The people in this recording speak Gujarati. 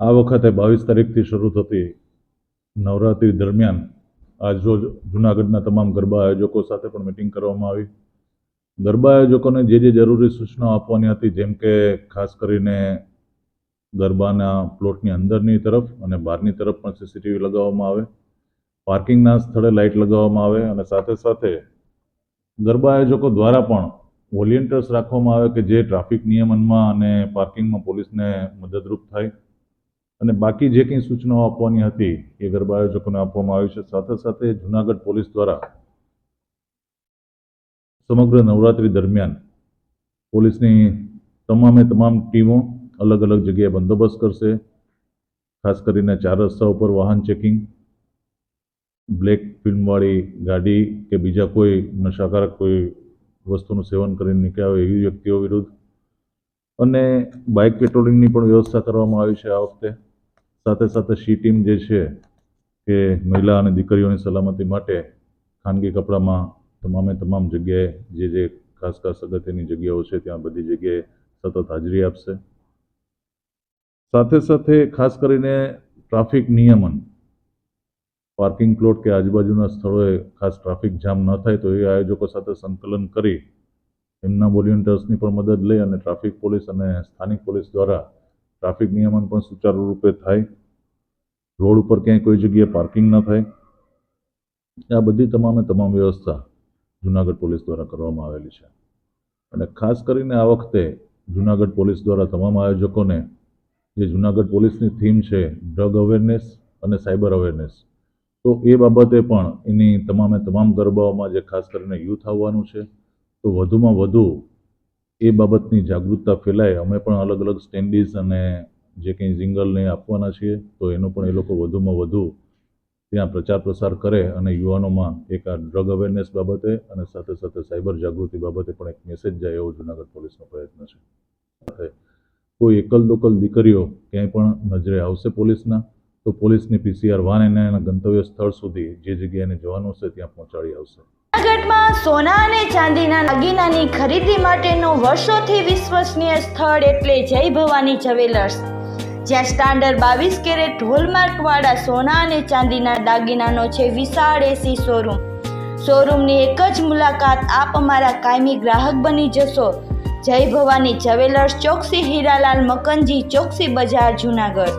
આ વખતે બાવીસ તારીખથી શરૂ થતી નવરાત્રિ દરમિયાન આજરોજ જૂનાગઢના તમામ ગરબા આયોજકો સાથે પણ મિટિંગ કરવામાં આવી. ગરબા આયોજકોને જે જે જરૂરી સૂચનાઓ આપવાની હતી, જેમ કે ખાસ કરીને ગરબાના પ્લોટની અંદરની તરફ અને બહારની તરફ પણ સીસીટીવી લગાવવામાં આવે. પાર્કિંગના સ્થળે લાઇટ લગાવવામાં આવે અને સાથે સાથે ગરબા આયોજકો દ્વારા પણ વોલિયન્ટર્સ રાખવામાં આવે કે જે ટ્રાફિક નિયમનમાં અને પાર્કિંગમાં પોલીસને મદદરૂપ થાય. અને બાકી જે કંઈ સૂચનાઓ આપવાની હતી એ ગરબા આયોજકોને આપવામાં આવી છે. સાથે સાથે જૂનાગઢ પોલીસ દ્વારા સમગ્ર નવરાત્રિ દરમિયાન પોલીસની તમામે તમામ ટીમો અલગ અલગ જગ્યાએ બંદોબસ્ત કરશે. ખાસ કરીને ચાર રસ્તા ઉપર વાહન ચેકિંગ, બ્લેક ફિલ્મવાળી ગાડી કે બીજા કોઈ નશાકારક કોઈ વસ્તુનું સેવન કરીને નીકળ્યા હોય એવી વ્યક્તિઓ વિરુદ્ધ અને બાઇક પેટ્રોલિંગની પણ વ્યવસ્થા કરવામાં આવી છે આ વખતે. સાથે સાથે શી ટીમ જે છે કે મહિલા અને દીકરીઓની સલામતી માટે ખાનગી કપડામાં તમામે તમામ જગ્યાએ જે જે ખાસ ખાસ અગત્યની જગ્યાઓ છે ત્યાં બધી જગ્યાએ સતત હાજરી આપશે. સાથે સાથે ખાસ કરીને ટ્રાફિક નિયમન. પાર્કિંગ પ્લોટ કે આજુબાજુના સ્થળોએ ખાસ ટ્રાફિક જામ ન થાય તો એ આયોજકો સાથે સંકલન કરી એમના વોલ્યુન્ટર્સની પણ મદદ લઈ અને ટ્રાફિક પોલીસ અને સ્થાનિક પોલીસ દ્વારા ટ્રાફિક નિયમન પણ સુચારુ રૂપે થાય. રોડ ઉપર ક્યાંય કોઈ જગ્યાએ પાર્કિંગ ન થાય. આ બધી તમામે તમામ વ્યવસ્થા જુનાગઢ પોલીસ દ્વારા કરવામાં આવેલી છે. અને ખાસ કરીને આ વખતે જુનાગઢ પોલીસ દ્વારા તમામ આયોજકોને જે જુનાગઢ પોલીસની થીમ છે ડ્રગ અવેરનેસ અને સાયબર અવેરનેસ, તો એ બાબતે પણ એની તમામે તમામ ગરબાઓમાં જે ખાસ કરીને યુથ આવવાનું છે તો વધુમાં વધુ એ બાબતની જાગૃતતા ફેલાય. અમે પણ અલગ અલગ સ્ટેન્ડીઝ અને જે કંઈ જિંગલને આપવાના છીએ, તો એનો પણ એ લોકો વધુમાં વધુ ત્યાં પ્રચાર પ્રસાર કરે અને યુવાનોમાં એક આ ડ્રગ અવેરનેસ બાબતે અને સાથે સાથે સાયબર જાગૃતિ બાબતે પણ એક મેસેજ જાય એવો જુનાગઢ પોલીસનો પ્રયત્ન છે. કોઈ એકલ દોકલ દીકરીઓ ક્યાંય પણ નજરે આવશે પોલીસના તો પોલીસની પીસીઆર વાન એને એના ગંતવ્ય સ્થળ સુધી જે જગ્યાએ જવાનું હશે ત્યાં પહોંચાડી આવશે. જૂનાગઢમાં સોના અને ચાંદીના દાગીનાની ખરીદી માટેનું વર્ષોથી વિશ્વસનીય સ્થળ એટલે જય ભવાની જ્વેલર્સ. જ્યાં સ્ટાન્ડર્ડ બાવીસ કેરેટ હોલમાર્કવાળા સોના અને ચાંદીના દાગીનાનો છે વિશાળ એસી શોરૂમ શોરૂમની એક જ મુલાકાત આપ અમારા કાયમી ગ્રાહક બની જશો. જય ભવાની જ્વેલર્સ ચોકસી હીરાલાલ મકનજી ચોકસી બજાર જુનાગઢ.